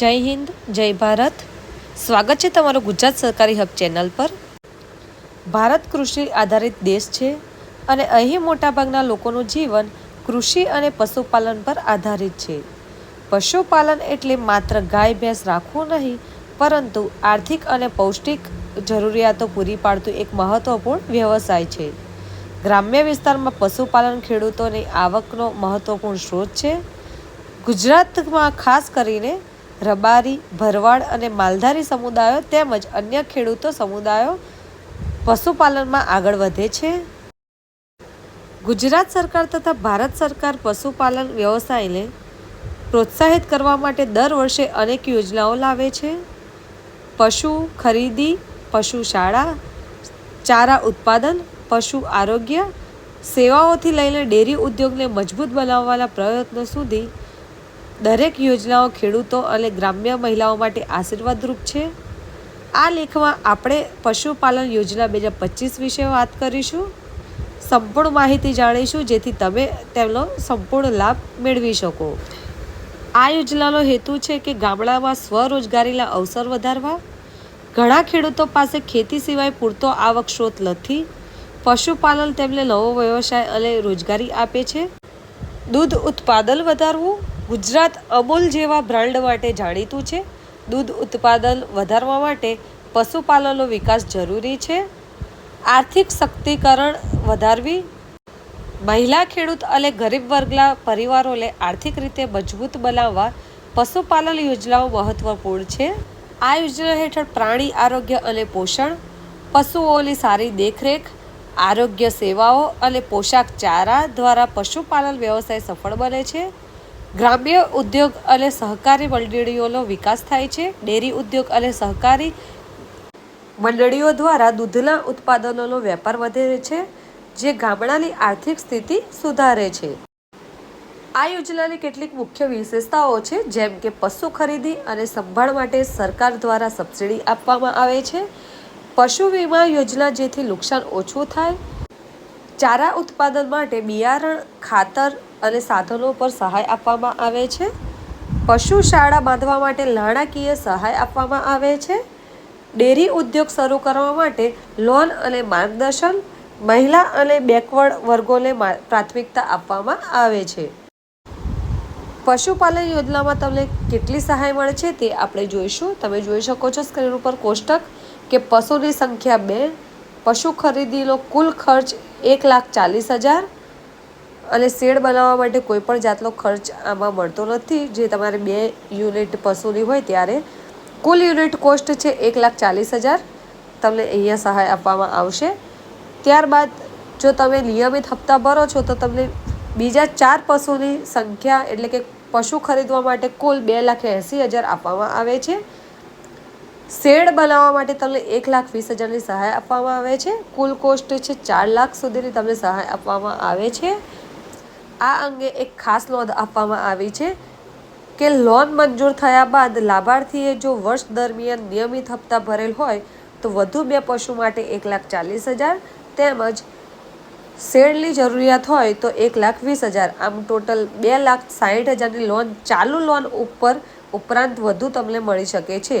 જય હિન્દ, જય ભારત. સ્વાગત છે તમારું ગુજરાત સરકારી હબ ચેનલ પર. ભારત કૃષિ આધારિત દેશ છે અને અહીં મોટાભાગના લોકોનું જીવન કૃષિ અને પશુપાલન પર આધારિત છે. પશુપાલન એટલે માત્ર ગાય, ભેંસ રાખવું નહીં, પરંતુ આર્થિક અને પૌષ્ટિક જરૂરિયાતો પૂરી પાડતું એક મહત્વપૂર્ણ વ્યવસાય છે. ગ્રામ્ય વિસ્તારમાં પશુપાલન ખેડૂતોની આવકનો મહત્વપૂર્ણ સ્ત્રોત છે. ગુજરાતમાં ખાસ કરીને રબારી, ભરવાડ અને માલધારી સમુદાયો તેમજ અન્ય ખેડૂતો સમુદાયો પશુપાલનમાં આગળ વધે છે. ગુજરાત સરકાર તથા ભારત સરકાર પશુપાલન વ્યવસાયને પ્રોત્સાહિત કરવા માટે દર વર્ષે અનેક યોજનાઓ લાવે છે. પશુ ખરીદી, પશુ શાળા, ચારા ઉત્પાદન, પશુ આરોગ્ય સેવાઓથી લઈને ડેરી ઉદ્યોગને મજબૂત બનાવવાના પ્રયત્નો સુધી દરેક યોજનાઓ ખેડૂતો અને ગ્રામ્ય મહિલાઓ માટે આશીર્વાદરૂપ છે. આ લેખમાં આપણે પશુપાલન યોજના બે હજાર પચીસ વિશે વાત કરીશું. સંપૂર્ણ માહિતી જાણીશું, જેથી તમે તેમનો સંપૂર્ણ લાભ મેળવી શકો. આ યોજનાનો હેતુ છે કે ગામડામાં સ્વરોજગારીના અવસર વધારવા. ઘણા ખેડૂતો પાસે ખેતી સિવાય પૂરતો આવક સ્ત્રોત નથી. પશુપાલન તેમને નવો વ્યવસાય અને રોજગારી આપે છે. દૂધ ઉત્પાદન વધારવું. ગુજરાત અમૂલ જેવા બ્રાન્ડ માટે જાણીતું છે. દૂધ ઉત્પાદન વધારવા માટે પશુપાલનનો વિકાસ જરૂરી છે. આર્થિક શક્તિકરણ વધારવી. મહિલા ખેડૂત અને ગરીબ વર્ગના પરિવારોને આર્થિક રીતે મજબૂત બનાવવા પશુપાલન યોજનાઓ મહત્વપૂર્ણ છે. આ યોજના હેઠળ પ્રાણી આરોગ્ય અને પોષણ, પશુઓની સારી દેખરેખ, આરોગ્ય સેવાઓ અને પોશાક ચારા દ્વારા પશુપાલન વ્યવસાય સફળ બને છે. ગ્રામ્ય ઉદ્યોગ અને સહકારી મંડળીઓનો વિકાસ થાય છે. ડેરી ઉદ્યોગ અને સહકારી મંડળીઓ દ્વારા દૂધના ઉત્પાદનોનો વેપાર વધે છે, જે ગામડાની આર્થિક સ્થિતિ સુધારે છે. આ યોજનાની કેટલીક મુખ્ય વિશેષતાઓ છે, જેમ કે પશુ ખરીદી અને સંભાળ માટે સરકાર દ્વારા સબસિડી આપવામાં આવે છે. પશુ વીમા યોજના જેથી નુકસાન ઓછું થાય ચારા ઉત્પાદન માટે બિયારણ, ખાતર અને સાધનો પર સહાય આપવામાં આવે છે. પશુ શાળા બાંધવા માટે નાણાકીય સહાય આપવામાં આવે છે. ડેરી ઉદ્યોગ શરૂ કરવા માટે લોન અને માર્ગદર્શન, મહિલા અને બેકવર્ડ વર્ગોને પ્રાથમિકતા આપવામાં આવે છે. પશુપાલન યોજનામાં તમને કેટલી સહાય મળે છે તે આપણે જોઈશું. તમે જોઈ શકો છો સ્ક્રીન ઉપર કોષ્ટક કે પશુની સંખ્યા બે, પશુ ખરીદીનો કુલ ખર્ચ એક લાખ ચાલીસ હજાર અને શેડ બનાવવા માટે કોઈ પણ જાતનો ખર્ચ આમાં મળતો નથી. જે તમારે બે યુનિટ પશુની હોય ત્યારે કુલ યુનિટ કોસ્ટ છે એક લાખ ચાલીસ હજાર. તમને અહીંયા સહાય આપવામાં આવશે. ત્યારબાદ જો તમે નિયમિત હપ્તા ભરો છો તો તમને બીજા ચાર પશુની સંખ્યા એટલે કે પશુ ખરીદવા માટે કુલ બે લાખ એંસી હજાર આપવામાં આવે છે. શેડ બનાવવા માટે તમને એક લાખ વીસ હજારની સહાય આપવામાં આવે છે. કુલ કોસ્ટ છે ચાર લાખ સુધીની તમને સહાય આપવામાં આવે છે. આ અંગે એક ખાસ નોંધ આપવામાં આવી છે કે લોન મંજૂર થયા બાદ લાભાર્થીએ જો વર્ષ દરમિયાન નિયમિત હપ્તા ભરેલ હોય તો વધુ બે પશુ માટે એક લાખ ચાલીસ હજાર તેમજ શેડની જરૂરિયાત હોય તો એક લાખ વીસ હજાર. આમ ટોટલ બે લાખ સાહીઠ હજારની લોન ચાલુ લોન ઉપર ઉપરાંત વધુ તમને મળી શકે છે.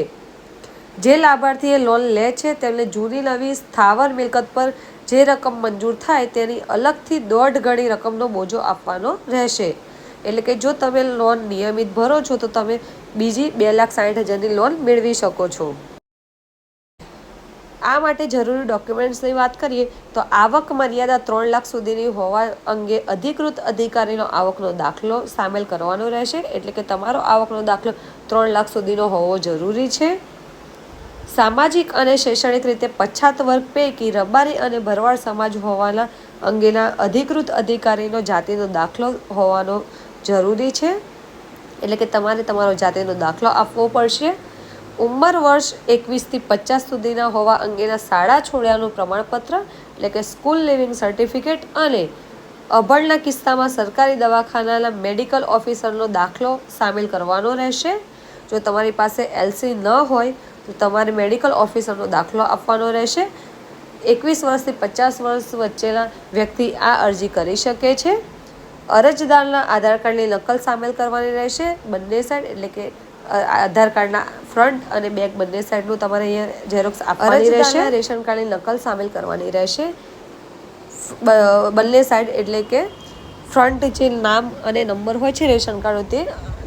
જે લાભાર્થીએ લોન લે છે, તેમને જૂની નવી સ્થાવર મિલકત પર જે રકમ મંજૂર થાય તેની અલગથી દોઢ ગણી રકમનો બોજો આપવાનો રહેશે. એટલે કે જો તમે લોન નિયમિત ભરો છો, તો તમે બીજી બે લાખ સાઠ હજારની લોન મેળવી શકો છો. આ માટે જરૂરી ડોક્યુમેન્ટ્સની વાત કરીએ, તો આવક મર્યાદા ત્રણ લાખ સુધીની હોવા અંગે અધિકૃત અધિકારીનો આવકનો દાખલો સામેલ કરવાનો રહેશે. એટલે કે તમારો આવકનો દાખલો ત્રણ લાખ સુધીનો હોવો જરૂરી છે. સામાજિક અને શૈક્ષણિક રીતે પછાત વર્ગ પૈકી રબારી અને ભરવાડ સમાજ હોવાના અંગેના અધિકૃત અધિકારીનો જાતિનો દાખલો હોવાનો જરૂરી છે. એટલે કે તમારે તમારો જાતિનો દાખલો આપવો પડશે. ઉંમર વર્ષ એકવીસથી પચાસ સુધીના હોવા અંગેના શાળા છોડ્યાનું પ્રમાણપત્ર, એટલે કે સ્કૂલ લિવિંગ સર્ટિફિકેટ અને અભણના કિસ્સામાં સરકારી દવાખાનાના મેડિકલ ઓફિસરનો દાખલો સામેલ કરવાનો રહેશે. જો તમારી પાસે એલસી ન હોય તો તમારે મેડિકલ ઓફિસરનો દાખલો આપવાનો રહેશે. એકવીસ વર્ષથી પચાસ વર્ષ વચ્ચેના વ્યક્તિ આ અરજી કરી શકે છે. અરજદારના આધાર કાર્ડની નકલ સામેલ કરવાની રહેશે. બંને સાઈડ એટલે કે આધાર કાર્ડના ફ્રન્ટ અને બેક બંને સાઈડનું તમારે અહીંયા ઝેરોક્સ આપવાની રહેશે. રેશન કાર્ડની નકલ સામેલ કરવાની રહેશે. બંને સાઈડ એટલે કે, ફ્રન્ટ જે નામ અને નંબર હોય છે રેશન કાર્ડ તે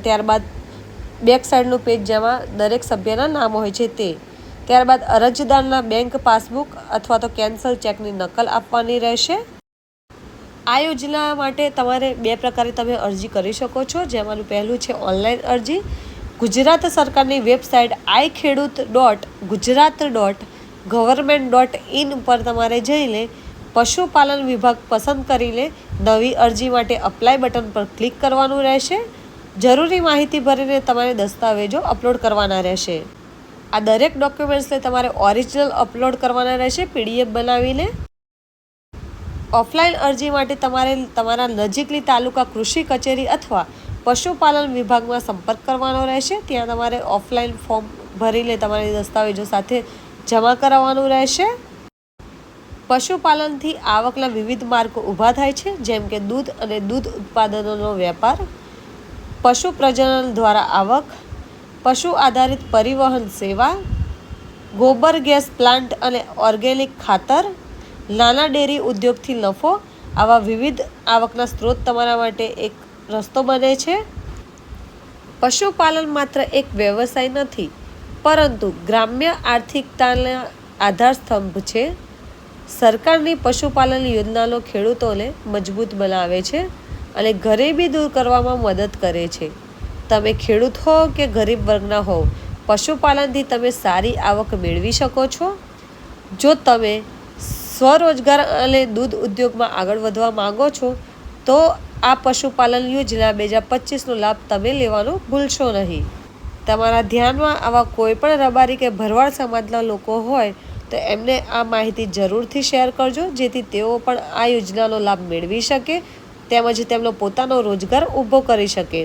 ત્યારબાદ બેક સાઈડનું પેજ જેમાં દરેક સભ્યના નામ હોય છે તે. ત્યારબાદ અરજદારના બેંક પાસબુક અથવા તો કેન્સલ ચેકની નકલ આપવાની રહેશે. આ યોજના માટે તમારે બે પ્રકારે તમે અરજી કરી શકો છો. જેમાંનું પહેલું છે ઓનલાઈન અરજી. ગુજરાત સરકારની website I Khedut dot Gujarat dot government dot in પર તમારે જઈને પશુપાલન વિભાગ પસંદ કરીને નવી અરજી માટે અપ્લાય બટન પર ક્લિક કરવાનું રહેશે. જરૂરી માહિતી ભરીને તમારે દસ્તાવેજો અપલોડ કરવાના રહેશે. આ દરેક ડોક્યુમેન્ટ્સને તમારે ઓરિજિનલ અપલોડ કરવાના રહેશે પીડીએફ બનાવીને. ઓફલાઈન અરજી માટે તમારે તમારા નજીકની તાલુકા કૃષિ કચેરી અથવા પશુપાલન વિભાગમાં સંપર્ક કરવાનો રહેશે. ત્યાં તમારે ઓફલાઈન ફોર્મ ભરીને તમારી દસ્તાવેજો સાથે જમા કરાવવાનું રહેશે. પશુપાલનથી આવકના વિવિધ માર્ગો ઊભા થાય છે, જેમ કે દૂધ અને દૂધ ઉત્પાદનોનો વેપાર પશુ પ્રજનન દ્વારા આવક, પશુ આધારિત પરિવહન સેવા, ગોબર ગેસ પ્લાન્ટ અને ઓર્ગેનિક ખાતર, નાના ડેરી ઉદ્યોગથી નફો આવા વિવિધ આવકના સ્ત્રોત તમારા માટે એક રસ્તો બને છે. પશુપાલન માત્ર એક વ્યવસાય નથી, પરંતુ ગ્રામ્ય આર્થિકતાના આધાર સ્તંભ છે. સરકારની પશુપાલન યોજનાનો ખેડૂતોને મજબૂત બનાવે છે. અને ગરીબી દૂર કરવામાં મદદ કરે છે. તમે ખેડૂત હો કે ગરીબ વર્ગના હો, પશુપાલનથી તમે સારી આવક મેળવી શકો છો? જો તમે સ્વરોજગાર અને દૂધ ઉદ્યોગમાં આગળ વધવા માંગો છો, તો આ પશુપાલન યોજના બે હજાર પચીસનો લાભ તમે લેવાનું ભૂલશો નહીં. તમારા ધ્યાનમાં આવા કોઈ પણ રબારી કે ભરવાડ સમાજના લોકો હોય, તો એમને આ માહિતી જરૂરથી શેર કરજો, જેથી તેઓ પણ આ યોજનાનો લાભ મેળવી શકે તેમજ તેમનો પોતાનો રોજગાર ઊભો કરી શકે.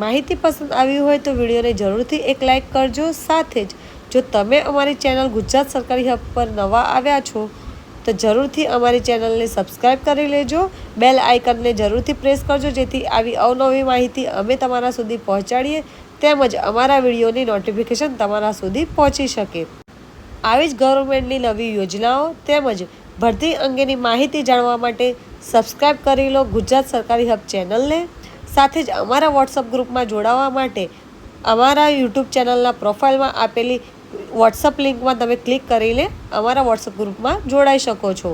માહિતી પસંદ આવી હોય તો વિડીયોને જરૂરથી એક લાઇક કરજો. સાથે જ જો તમે અમારી ચેનલ ગુજરાત સરકારી હબ પર નવા આવ્યા છો, તો જરૂરથી અમારી ચેનલને સબસ્ક્રાઈબ કરી લેજો. બેલ આઇકનને જરૂરથી પ્રેસ કરજો, જેથી આવી અવનવી માહિતી અમે તમારા સુધી પહોંચાડીએ, તેમજ અમારા વિડીયોની નોટિફિકેશન તમારા સુધી પહોંચી શકે. આવી જ ગવર્મેન્ટની નવી યોજનાઓ તેમજ ભરતી અંગેની માહિતી જાણવા માટે સબસ્ક્રાઈબ કરી લો ગુજરાત સરકારી હબ ચેનલને. સાથે જ અમારા વોટ્સઅપ ગ્રુપમાં જોડાવા માટે અમારા યુટ્યુબ ચેનલના પ્રોફાઇલમાં આપેલી વોટ્સઅપ લિંકમાં તમે ક્લિક કરીને અમારા વોટ્સઅપ ગ્રુપમાં જોડાઈ શકો છો.